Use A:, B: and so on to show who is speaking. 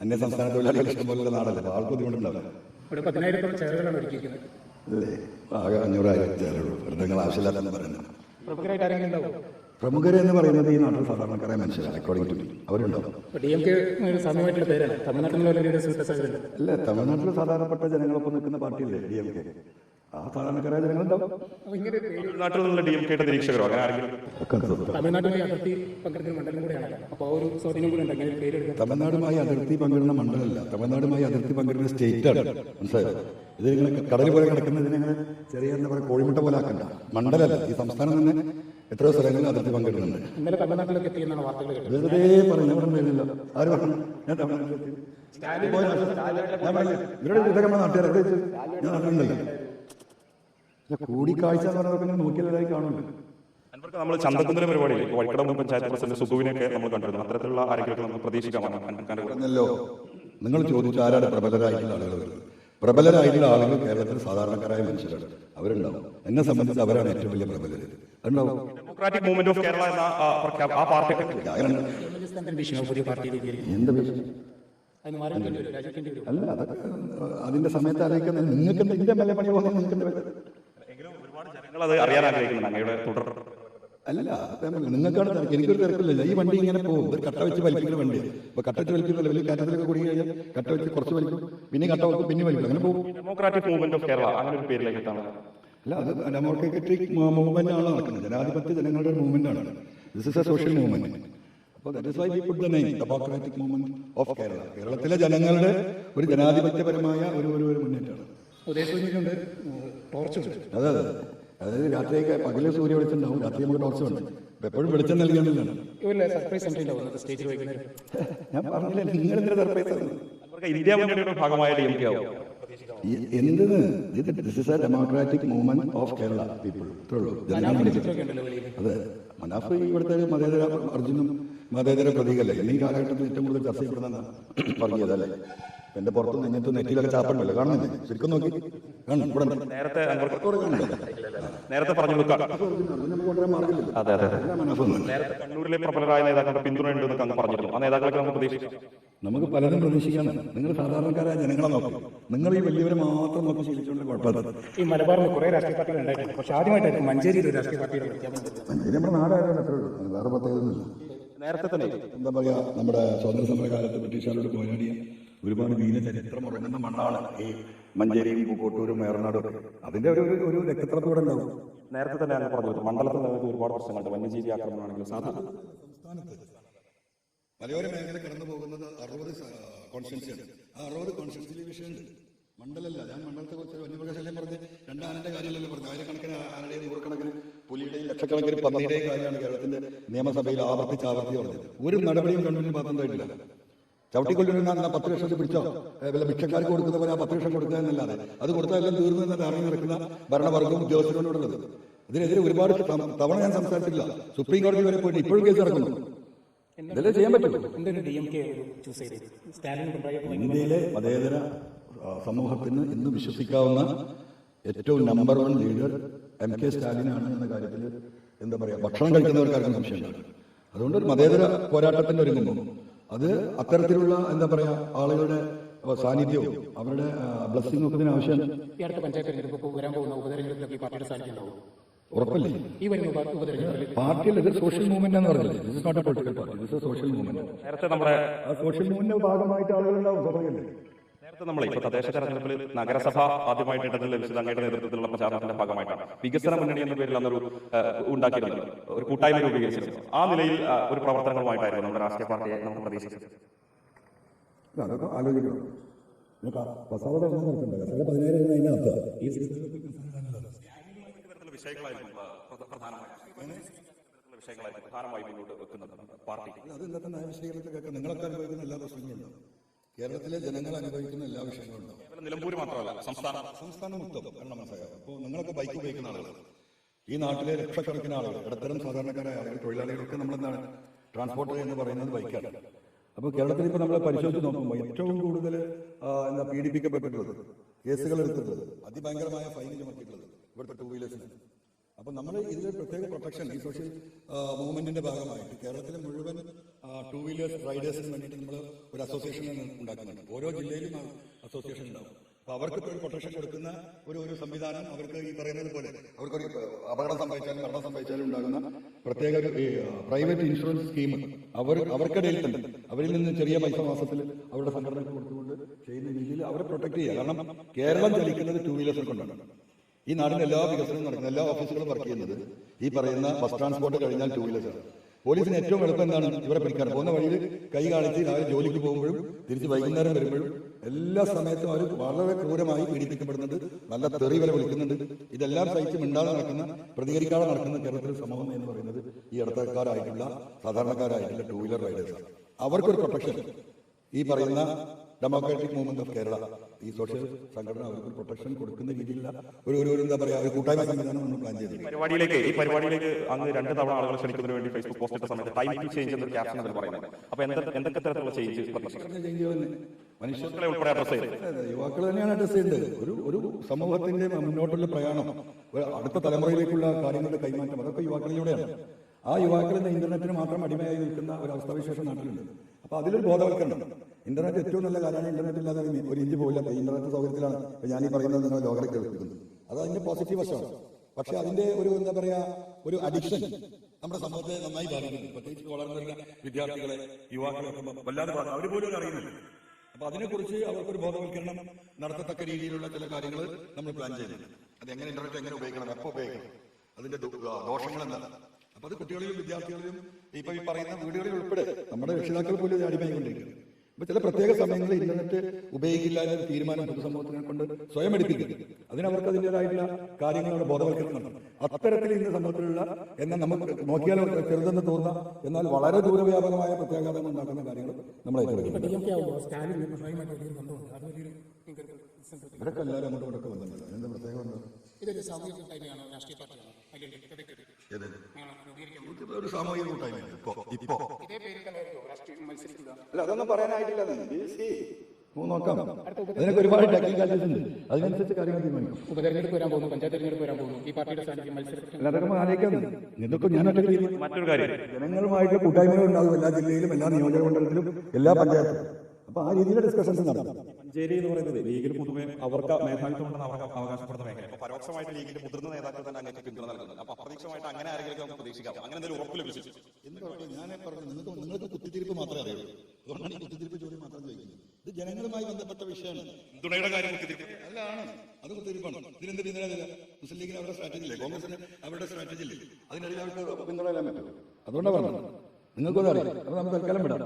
A: അന്യ സംസ്ഥാന തൊഴിലാളികൾ ഇഷ്ടംപോലുള്ള നാടല്ലേ. ആൾക്ക് ബുദ്ധിമുട്ടുണ്ടാവില്ല.
B: ഇവിടെ പതിനായിരത്തോളം ചെയറുകളാണ് ഒരുക്കിയിരിക്കുന്നത്.
A: അല്ലേ? ആകെ അഞ്ഞൂറായിരം വെറുതെ നിങ്ങൾ ആവശ്യമില്ലാത്തെന്ന് പറയുന്നത്.
B: പ്രമുഖരായിട്ട് ആരെങ്കിലും ഉണ്ടാവും
A: പ്രമുഖരെന്ന് പറയുന്നത് ഈ നാട്ടിൽ സാധാരണക്കാരെ മനുഷ്യരാണ്. അക്കോർഡിംഗ് ടു അവരുണ്ടാവും അല്ല തമിഴ്നാട്ടിൽ സാധാരണപ്പെട്ട ജനങ്ങളൊപ്പം നിൽക്കുന്ന പാർട്ടിയില്ലേ ഡി എം കെ ആ സാധാരണക്കാരായ ജനങ്ങളുണ്ടാവും.
C: നിന്നുള്ള ഡി എം കെയുടെ നിരീക്ഷകരോ അങ്ങനെ ആരെങ്കിലും?
A: തമിഴ്നാടുമായി അതിർത്തി പങ്കിടുന്ന മണ്ഡലമല്ല. തമിഴ്നാടുമായി അതിർത്തി പങ്കിടുന്ന സ്റ്റേറ്റ് ആണ് മനസ്സിലായോ? ഇത് ഇങ്ങനെ കടൽ പോലെ കിടക്കുന്നതിനെ ഇങ്ങനെ ചെറിയ എന്താ പറയുക കോഴിമുട്ട പോലെ ആക്കണ്ട. മണ്ഡലമല്ല. ഈ സംസ്ഥാനം തന്നെ എത്രയോ സ്ഥലങ്ങളിൽ അതിർത്തി പങ്കിടുന്നുണ്ട്. വെറുതെ പറഞ്ഞു ഇവിടെ വരുന്നില്ല ആര് പറഞ്ഞു? ഞാൻ തമിഴ്നാട്ടിലെത്തി ഞാൻ ഇവരുടെ ഇതൊക്കെ നമ്മുടെ നാട്ടുകാർ ഞാൻ നാട്ടിലുണ്ടല്ലോ ഇല്ല, കൂടിക്കാഴ്ച എന്ന് പറഞ്ഞതൊക്കെ ഇങ്ങനെ നോക്കിയാലായി
C: അൻവർക്ക് നമ്മൾ ചന്തക്കുന്നിലെ പരിപാടി വൈക്കട വഴിക്കടമ്പ് പഞ്ചായത്ത് പ്രസിഡന്റ് സുഖുവിനെയൊക്കെ നമ്മൾ കണ്ടിരുന്നു. അത്തരത്തിലുള്ള ആരെങ്കിലും നമുക്ക് പ്രതീക്ഷിക്കാം അൻവറിന്റെ കൂടെ.
A: നിങ്ങൾ ചോദിച്ചു ആരാണ് പ്രബലരായിട്ടുള്ള ആളുകൾ? പ്രബലരായിട്ടുള്ള ആളുകൾ കേരളത്തിൽ സാധാരണക്കാരായ മനുഷ്യരാണ്. അവരുണ്ടാവും. എന്നെ സംബന്ധിച്ച് അവരാണ് ഏറ്റവും വലിയ പ്രബലർ
C: ഡെമോക്രാറ്റിക് മൂവ്മെന്റ് ഓഫ് കേരള എന്ന ആ,
B: പാർട്ടി
A: എന്ത് അല്ല അതൊക്കെ അതിന്റെ സമയത്ത് ആലോചിക്കുന്നത് നിങ്ങൾക്ക് ഇന്ത്യ മെല്ലെ പണി പോകുന്നത് നിങ്ങൾക്ക്
C: അത് അറിയാൻ ആഗ്രഹിക്കുന്നുണ്ട് അങ്ങയുടെ തുടർ.
A: അല്ല അത് ഞാൻ പറഞ്ഞില്ലേ, നിങ്ങൾക്കാണ് തിരക്ക്. എനിക്കൊരു തിരക്കില്ല ഈ വണ്ടി ഇങ്ങനെ പോകും. ഒരു കട്ട വെച്ച് വലിക്കുന്ന വണ്ടി. അപ്പൊ കട്ട വെച്ച് വലിക്കുന്ന വലിയ കാറ്റത്തിലൊക്കെ കുടുങ്ങി കഴിഞ്ഞാൽ കട്ട വെച്ച് കുറച്ച് വലിക്കും. പിന്നെ കട്ട വെക്കും പിന്നെ വലിക്കും. അങ്ങനെ പോകും.
C: ഡെമോക്രാറ്റിക് മൂവ്മെന്റ് ഓഫ് കേരള അങ്ങനെ ഒരു പേരിലേക്ക് എത്താണ്
A: അല്ല അത് ഡെമോക്രാറ്റിക് മൂവ്മെന്റ് ആണ് നടക്കുന്നത്. ജനാധിപത്യ ജനങ്ങളുടെ മൂവ്മെന്റ് ആണ്. This is a social movement അപ്പോൾ that is why we put the name democratic movement of Kerala കേരളത്തിലെ ജനങ്ങളുടെ ഒരു ജനാധിപത്യപരമായ ഒരു ഒരു ഒരു മുന്നേറ്റമാണ്.
B: ഉദയസൂര്യനുണ്ട് ടോർച്ചുണ്ട്
A: അതെ അതെ. അതായത് രാത്രിയൊക്കെ പകൽ സൂര്യ വെളിച്ചുണ്ടാവും രാത്രി നമുക്ക് ടോർച്ച് ഉണ്ട് എപ്പോഴും വെളിച്ചം
B: നൽകിയാണ്
A: ഞാൻ പറഞ്ഞില്ല നിങ്ങൾ എന്തിനാ സർപ്രൈസ്
C: അൻവർക്ക് ഇന്ത്യ മുന്നണിയുടെ ഭാഗമായ ഡി എം കെ ആവും.
A: എന്തിന്? ഇത് this is a democratic movement of Kerala people ഇത്രേ ഉള്ളൂ ജനങ്ങൾ
B: മനാഫിന്റെ ചിത്രമൊക്കെ ഉണ്ടല്ലോ വെളിയിൽ.
A: അതെ മനാഫ് ഇവിടുത്തെ മതേതര അർജുനും മതേതര പ്രതീകല്ലേ ഇനി ഈ കാലഘട്ടത്തിൽ ഏറ്റവും കൂടുതൽ ചർച്ച ചെയ്യപ്പെടുന്ന പറഞ്ഞതല്ലേ എന്റെ പുറത്ത് നിന്നിട്ട് നെറ്റിലൊക്കെ ചാപ്പണ്ടല്ലോ? കാണുന്നില്ലേ? ശരിക്കും നോക്കി. കാണും ഇവിടെ
C: നേരത്തെ നേരത്തെ പറഞ്ഞു. അതെ അതെ. നേരത്തെ കണ്ണൂരിലെ പ്രബലരായ നേതാക്കളുടെ പിന്തുണ ഉണ്ടെന്ന് അങ്ങ് പറഞ്ഞിരുന്നു. ആ നേതാക്കളൊക്കെ നമുക്ക് പ്രതീക്ഷിക്കാം.
A: നമുക്ക് പലതും പ്രതീക്ഷിക്കാനാണ്. നിങ്ങൾ സാധാരണക്കാരായ ജനങ്ങളെ നോക്കും. നിങ്ങൾ ഈ വലിയവരെ മാത്രം നോക്കി ശീലിച്ചുകൊണ്ട് കുഴപ്പമില്ല.
B: ഈ മലബാറിൽ കുറെ രാഷ്ട്രീയ പാർട്ടികൾ ഉണ്ടായിട്ടുണ്ട്. പക്ഷെ ആദ്യമായിട്ടായിരുന്നു മഞ്ചേരിയിൽ ഒരു രാഷ്ട്രീയ പാർട്ടിയുടെ.
A: ഇത് നമ്മുടെ നാടായിരുന്നു വേറെ പ്രത്യേകതയൊന്നുമില്ല.
C: നേരത്തെ തന്നെ.
A: എന്താ പറയാ നമ്മുടെ സ്വാതന്ത്ര്യ സമര കാലത്ത് ബ്രിട്ടീഷുകാരോട് പോരാടിയ ഒരുപാട് വീര ചരിത്രം ഉറങ്ങുന്ന മണ്ണാണ് ഈ മഞ്ചേരിയും പൂക്കോട്ടൂരും ഏറനാടും അതിന്റെ ഒരു ഒരു- രക്തത്തിളപ്പോടെ ഉണ്ടാവും.
C: നേരത്തെ തന്നെ അങ്ങനെ പറഞ്ഞു മണ്ഡലത്തിൽ ഒരുപാട് പ്രശ്നങ്ങളുണ്ട് വന്യജീവി ആക്രമണമാണെങ്കിലും സാധാരണ.
A: മലയോര മേഖല കടന്നു പോകുന്നത് അറുപത് കോൺസ്റ്റൻസിയാണ് ആ അറുപത് കോൺസ്റ്റൻസിലെ വിഷയമുണ്ട് മണ്ഡലല്ല ഞാൻ മണ്ഡലത്തെ കുറിച്ച് വന്യമൃഗശല്യം പറഞ്ഞ് രണ്ടാനന്റെ കാര്യമല്ലല്ലോ പറഞ്ഞു ആയിരക്കണക്കിന് ആനയുടെയും നൂറുകണക്കിന് പുലിയുടെയും ലക്ഷക്കണക്കിന് പന്നിയുടെയും കാര്യമാണ് കേരളത്തിന്റെ നിയമസഭയിൽ ആവർത്തിച്ച് ആവർത്തി പറഞ്ഞത്. ഒരു നടപടിയും ഗവൺമെന്റിന് ഭാഗത്തുണ്ടായിട്ടില്ല ചവിട്ടിക്കൊല്ലുന്ന എന്നാ പത്ത് ലക്ഷം പിടിച്ചോ? വല്ല ഭിക്ഷക്കാർക്ക് കൊടുക്കുന്ന പോലെ ആ പത്ത് ലക്ഷം കൊടുക്കുക എന്നല്ലാതെ അത് കൊടുത്താൽ എല്ലാം തീർന്നു എന്ന് ഇറങ്ങി നടക്കുന്ന ഭരണവർഗവും ഉദ്യോഗസ്ഥരോടുള്ളത് ഇതിനെതിരെ ഒരുപാട് തവണ ഞാൻ സംസാരിച്ചില്ല സുപ്രീം കോടതി വരെ പോയിട്ട് ഇപ്പോഴും കേസ് നടക്കുന്നു. ഇതല്ലേ ചെയ്യാൻ
B: പിണറായി
A: ഇന്ത്യയിലെ മതേതര സമൂഹത്തിന് ഇന്ന് വിശ്വസിക്കാവുന്ന ഏറ്റവും number one leader M K സ്റ്റാലിനാണ് എന്ന കാര്യത്തിൽ എന്താ പറയുക ഭക്ഷണം കഴിക്കുന്നവർക്കാർക്കും സംശയമുണ്ട് അതുകൊണ്ട് ഒരു മതേതര പോരാട്ടത്തിന് ഒരുങ്ങുമ്പോൾ അത് അത്തരത്തിലുള്ള എന്താ പറയുക ആളുകളുടെ സാന്നിധ്യവും അവരുടെ ബ്ലസ്സിംഗ് ഒക്കെ ആവശ്യം.
B: ഈ അടുത്ത പഞ്ചായത്ത് തെരഞ്ഞെടുപ്പ് വരാൻ പോകുന്ന ഉപതെരഞ്ഞെടുപ്പിലൊക്കെ ഈ പാർട്ടിയുടെ സാന്നിധ്യം ഉണ്ടാവും.
A: ഉറപ്പല്ലേ?
B: ഈ വരുന്ന ഉപ- ഉപതെരഞ്ഞെടുപ്പിൽ
A: പാർട്ടിയിൽ ഇത് സോഷ്യൽ മൂവ്മെന്റ് എന്ന് പറഞ്ഞില്ലേ? This is not a political party this social movement
C: നേരത്തെ നമ്മുടെ
A: സോഷ്യൽ മൂവ്മെന്റിന്റെ ഭാഗമായിട്ട് ആളുകളുണ്ടാവും സ്വാഭാവികമല്ലേ?
C: നേരത്തെ നമ്മൾ ഇപ്പോൾ തദ്ദേശ തെരഞ്ഞെടുപ്പിൽ നഗരസഭ ആദ്യമായിട്ട് ഇടത്തിൽ അങ്ങയുടെ നേതൃത്വത്തിലുള്ള പ്രചാരണത്തിന്റെ ഭാഗമായിട്ടാണ് വികസന മുന്നണി എന്ന പേരിൽ അന്നൊരു ഏഹ്, ഒരു കൂട്ടായ്മ രൂപീകരിച്ചിരുന്നു. ആ നിലയിൽ ഒരു പ്രവർത്തനങ്ങളുമായിട്ടായിരുന്നു നമ്മുടെ രാഷ്ട്രീയ പാർട്ടിയെ നമുക്ക് പ്രതീക്ഷിച്ചത്.
A: അതൊക്കെ ആലോചിക്കണം. പതിനായിരം അതിനകത്ത്. ഈ
C: വിഷയങ്ങളായിരുന്നു പ്രധാനമായി മുന്നോട്ട് വെക്കുന്നത് പാർട്ടി
A: അത് ഇന്നത്തെ കേൾക്കാം നിങ്ങളൊക്കെ അനുഭവിക്കുന്ന എല്ലാ പ്രശ്നങ്ങളും കേരളത്തിലെ ജനങ്ങൾ അനുഭവിക്കുന്ന എല്ലാ വിഷയങ്ങളും ഉണ്ടാവും.
C: നിലമ്പൂർ മാത്രമല്ല സംസ്ഥാനം.
A: സംസ്ഥാനം മൊത്തം കാരണം അപ്പോൾ നിങ്ങളൊക്കെ ബൈക്ക് ഉപയോഗിക്കുന്ന ആളുകൾ ഈ നാട്ടിലെ ലക്ഷക്കണക്കിന് ആളുകൾ ഇടത്തരം സാധാരണക്കാരായ ആളുകൾ തൊഴിലാളികളൊക്കെ നമ്മളെന്താണ്? ട്രാൻസ്പോർട്ടർ എന്ന് പറയുന്നത് ബൈക്കാണ് അപ്പോൾ കേരളത്തിൽ ഇപ്പോൾ നമ്മൾ പരിശോധിച്ച് നോക്കുമ്പോൾ ഏറ്റവും കൂടുതൽ എന്താ പീഡിപ്പിക്കപ്പെട്ടിട്ടുള്ളത് കേസുകൾ എടുത്തിട്ടുള്ളത് അതിഭയങ്കരമായ ഫൈൻ ചുമത്തിയിട്ടുള്ളത് ഇവിടുത്തെ ടൂ വീലേഴ്സിന് അപ്പോൾ നമ്മൾ ഇതിൽ പ്രത്യേക പ്രൊട്ടക്ഷൻ ഈ സോഷ്യൽ മൂവ്മെന്റിന്റെ ഭാഗമായിട്ട് കേരളത്തിലെ മുഴുവൻ ടൂ വീലേഴ്സ് റൈഡേഴ്സിന് വേണ്ടിയിട്ട് നമ്മൾ ഒരു അസോസിയേഷൻ ഉണ്ടാക്കുന്നുണ്ട് ഓരോ ജില്ലയിലും അസോസിയേഷൻ ഉണ്ടാവും. അപ്പൊ അവർക്ക് ഒരു പ്രൊട്ടക്ഷൻ കൊടുക്കുന്ന ഒരു ഒരു സംവിധാനം അവർക്ക് ഈ പറയുന്നത് പോലെ അവർക്ക് ഒരു അപകടം സംഭവിച്ചാലും മരണം സംഭവിച്ചാലും ഉണ്ടാകുന്ന പ്രത്യേക ഒരു പ്രൈവറ്റ് ഇൻഷുറൻസ് സ്കീം അവർ അവർക്കിടയിൽ തന്നെ അവരിൽ നിന്ന് ചെറിയ പൈസ മാസത്തിൽ അവരുടെ സംഘടനയ്ക്ക് കൊടുത്തുകൊണ്ട് ചെയ്യുന്ന രീതിയിൽ അവരെ പ്രൊട്ടക്ട് ചെയ്യുക. കാരണം കേരളം ചലിക്കുന്നത് ടൂ വീലേഴ്സിൽ കൊണ്ടാണ്. ഈ നാടിന്റെ എല്ലാ വികസനവും നടക്കുന്നത് എല്ലാ ഓഫീസുകളും വർക്ക് ചെയ്യുന്നത് ഈ പറയുന്ന ബസ് ട്രാൻസ്പോർട്ട് കഴിഞ്ഞാൽ ടൂ വീലേഴ്സാണ് പോലീസിന് ഏറ്റവും എളുപ്പം എന്താണ്? ഇവരെ പിടിക്കാൻ. പോകുന്ന വഴിയിൽ കൈ കാണിച്ച് രാവിലെ ജോലിക്ക് പോകുമ്പോഴും തിരിച്ച് വൈകുന്നേരം വരുമ്പോഴും എല്ലാ സമയത്തും അവർ വളരെ ക്രൂരമായി പീഡിപ്പിക്കപ്പെടുന്നുണ്ട്. നല്ല തെറി വരെ വിളിക്കുന്നുണ്ട്. ഇതെല്ലാം സഹിച്ച് മിണ്ടാതെ നടക്കുന്ന പ്രതികരിക്കാതെ നടക്കുന്ന കേരളത്തിലെ സമൂഹം എന്ന് പറയുന്നത് ഈ ഇടത്തക്കാരായിട്ടുള്ള സാധാരണക്കാരായിട്ടുള്ള ടൂ വീലർ റൈഡേഴ്സാണ് അവർക്കൊരു പ്രൊട്ടക്ഷൻ ഈ പറയുന്ന ഡെമോക്രാറ്റിക് മൂവ്മെന്റ് ഓഫ് കേരള. ഈ സോഷ്യൽ സംഘടന അവർക്ക് പ്രൊട്ടക്ഷൻ കൊടുക്കുന്ന രീതിയിലുള്ള ഒരു ഒരു എന്താ പറയാ ഒരു കൂട്ടായ്മ സംവിധാനം നമ്മൾ പ്ലാൻ ചെയ്തു
C: പരിപാടിയിലേക്ക് ഈ പരിപാടിയിലേക്ക് അങ്ങ് രണ്ട് തവണ ആളുകളെ ക്ഷണിക്കുന്നതിന് വേണ്ടി ഫേസ്ബുക്ക് പോസ്റ്റ് ഇട്ട സമയത്ത് ടൈം ചേഞ്ച് എന്നൊരു ക്യാപ്ഷൻ അതിൽ പറയുന്നത് അപ്പൊ എന്തൊക്കെ തരത്തിലുള്ള ചേഞ്ച് പ്രതീക്ഷിക്കുന്നു?
A: ചേഞ്ച് ചെയ്യുമെന്ന് മനുഷ്യർ
C: മനുഷ്യർകളെ ഉൾപ്പെടെ അഡ്രസ് ചെയ്ത്
A: യുവാക്കൾ തന്നെയാണ് അഡ്രസ് ചെയ്തത് ഒരു ഒരു സമൂഹത്തിന്റെ മുന്നോട്ടുള്ള പ്രയാണം അടുത്ത തലമുറയിലേക്കുള്ള കാര്യങ്ങളുടെ കൈമാറ്റം അതൊക്കെ യുവാക്കളിലൂടെയാണ്. ആ യുവാക്കൾ ഇന്ന് ഇന്റർനെറ്റിന് മാത്രം അടിമയായി നിൽക്കുന്ന ഒരു അവസ്ഥാവിശേഷം നാട്ടിലുണ്ട്. അപ്പൊ അതിലൊരു ബോധവൽക്കരണം. ഇന്റർനെറ്റ് ഏറ്റവും നല്ല കാര്യമാണ് ഇന്റർനെറ്റ് ഇല്ലാതെ ഒരു ഇഞ്ച് പോയില്ല ഇന്റർനെറ്റ് സൗകര്യത്തിലാണ്. ഞാൻ ഈ പറയുന്നത് നിങ്ങൾ ലോകത്തെ കേൾക്കുന്നത് അത് അതിന്റെ പോസിറ്റീവ് വശമാണ്. പക്ഷെ അതിന്റെ ഒരു എന്താ പറയാ ഒരു അഡിക്ഷൻ നമ്മുടെ സമൂഹത്തെ നന്നായി ബാധിക്കുന്നു. പ്രത്യേകിച്ച് വളർന്നു വരുന്ന വിദ്യാർത്ഥികളെ യുവാക്കളെ വല്ലാതെ അവർ പോലും അറിയുന്നില്ല. അപ്പൊ അതിനെക്കുറിച്ച് അവർക്കൊരു ബോധവൽക്കരണം നടത്തത്തക്ക രീതിയിലുള്ള ചില കാര്യങ്ങൾ നമ്മൾ പ്ലാൻ ചെയ്യുന്നുണ്ട് അത് എങ്ങനെ ഇന്റർനെറ്റ് എങ്ങനെ ഉപയോഗിക്കണം എപ്പോ ഉപയോഗിക്കണം അതിന്റെ ദോഷങ്ങൾ എന്താണ്? അപ്പൊ അത് കുട്ടികളിലും വിദ്യാർത്ഥികളിലും ഇപ്പൊ ഈ പറയുന്ന വീടുകളിൽ ഉൾപ്പെടെ നമ്മുടെ രക്ഷിതാക്കൾ പോലും അടിമയായിക്കൊണ്ടിരിക്കുന്നു അപ്പൊ ചില പ്രത്യേക സമയങ്ങളിൽ ഇന്റർനെറ്റ് ഉപയോഗിക്കില്ല എന്നൊരു തീരുമാനം പൊതുസമൂഹത്തിനെ കൊണ്ട് സ്വയം എടുപ്പിക്കരുത് അതിനവർക്ക് അതിന്റെതായിട്ടുള്ള കാര്യങ്ങളുടെ ബോധവൽക്കരണം. നടത്തണം അത്തരത്തിൽ ഇന്ന് സമൂഹത്തിലുള്ള എന്നാൽ നമുക്ക് നോക്കിയാൽ ചെറുതെന്ന് തോന്നുന്ന എന്നാൽ വളരെ ദൂരവ്യാപകമായ പ്രത്യാഘാതങ്ങൾ ഉണ്ടാക്കുന്ന കാര്യങ്ങൾ നമ്മൾ ഇവരൊക്കെ എല്ലാവരും അങ്ങോട്ടും ഇങ്ങോട്ടൊക്കെ വന്നിട്ടുണ്ട്. എന്താ പ്രത്യേകം ഒരു സാമൂഹിക കൂട്ടായ്മ ഇപ്പോ അല്ല അതൊന്നും പറയാനായിട്ടില്ല നോക്കാം. അതിനൊക്കെ ഒരുപാട് ടെക്നിക്കാലിറ്റീസ് ഉണ്ട്. അതിനനുസരിച്ച് കാര്യങ്ങൾ തീരുമാനിക്കും.
B: ഉപതെരഞ്ഞെടുപ്പ് വരാൻ പോകുന്നു പഞ്ചായത്ത് തെരഞ്ഞെടുപ്പ് വരാൻ പോകുന്നു. ഈ പാർട്ടിയുടെ മത്സരത്തിൽ
A: അതൊക്കെ നമ്മൾ ആലോചിക്കാം ഇതൊക്കെ ഞാൻ
C: മറ്റൊരു കാര്യം.
A: ജനങ്ങളുമായിട്ടുള്ള കൂട്ടായ്മകൾ ഉണ്ടാകും എല്ലാ ജില്ലയിലും എല്ലാ നിയോജക മണ്ഡലത്തിലും എല്ലാ പഞ്ചായത്തിലും. അപ്പൊ ആ രീതിയിലുള്ള ഡിസ്കഷൻസ് നടത്തും
C: മഞ്ചേരി എന്ന് പറയുന്നത് ലീഗിൽ പൊതുവെ അവർക്ക് മേധാവിത്വം ഉണ്ടെന്ന് അവർക്ക് അവകാശപ്പെടുന്ന മേഖല. അപ്പൊ പരോക്ഷമായിട്ട് ലീഗിന്റെ മുതിർന്ന നേതാക്കൾ തന്നെ അങ്ങനെ പിന്തുണ നൽകുന്നത് അപ്പൊ അപ്രതീക്ഷമായിട്ട് അങ്ങനെ ആരെങ്കിലും നമുക്ക് പ്രതീക്ഷിക്കാം. അങ്ങനെ എന്തെങ്കിലും ഉറപ്പ് ലഭിച്ചു.
A: ഞാൻ പറഞ്ഞു നിങ്ങൾക്ക് നിങ്ങൾക്ക് കുത്തിത്തിരിപ്പ് മാത്രമേ അറിയുള്ളൂ. അതുകൊണ്ടാണ് ഈ കുത്തിത്തിരിപ്പ് ജോലി മാത്രം ചോദിക്കുന്നത്. ഇത് ജനങ്ങളുമായി ബന്ധപ്പെട്ട വിഷയമാണ്.
C: പിന്തുണയുടെ കാര്യം.
A: അല്ലാണ് അത് കുത്തിരിപ്പാണ്. ഇതിനെന്ത് പിന്തുണയില്ല മുസ്ലിം ലീഗിന് അവരുടെ സ്ട്രാറ്റജി ഇല്ലേ? കോൺഗ്രസിന് അവരുടെ സ്ട്രാറ്റജി ഇല്ലേ? അതിനിടയിൽ അവർക്ക് പിന്തുണ ഇല്ലാൻ പറ്റും. അതുകൊണ്ടാണ് പറഞ്ഞത്. നിങ്ങൾക്കൊന്നും അറിയാം അത് നമുക്ക് തൽക്കാലം വിടാം.